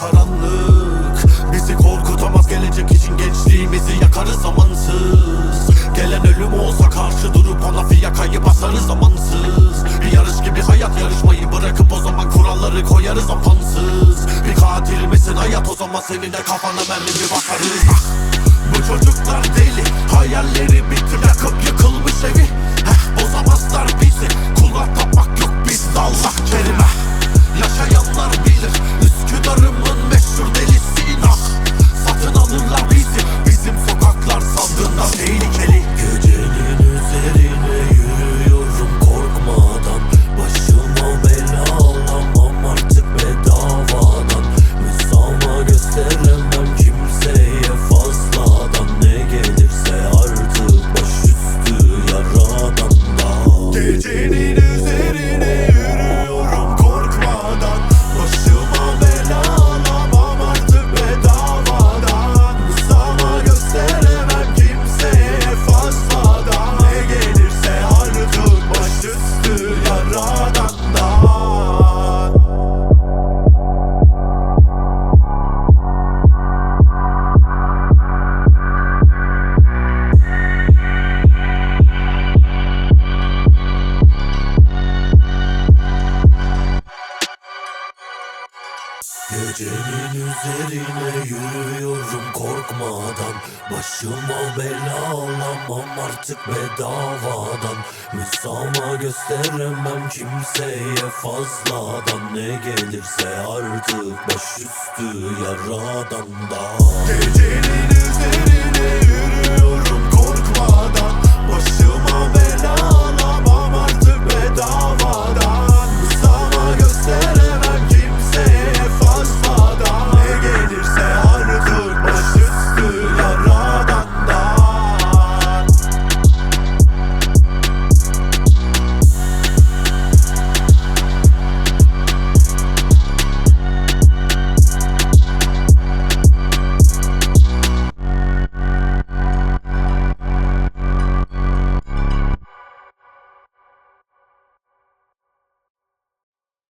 Karanlık. Bizi korkutamaz gelecek için gençliğimizi yakarız zamansız. Gelen ölüm olsa karşı durup ona fiyakayı basarız zamansız. Bir yarış gibi hayat yarışmayı bırakıp o zaman kuralları koyarız apansız. Bir katil misin hayat o zaman senin de kafana mermi Ah! Bu çocuklar deli hayalleri bitti yakıp yıkılmış evi Gecenin üzerine yürüyorum korkmadan Başıma bela alamam artık bedavadan. Müsamaha gösteremem kimseye fazladan. Ne gelirse artık başüstü yaradan da. Gecenin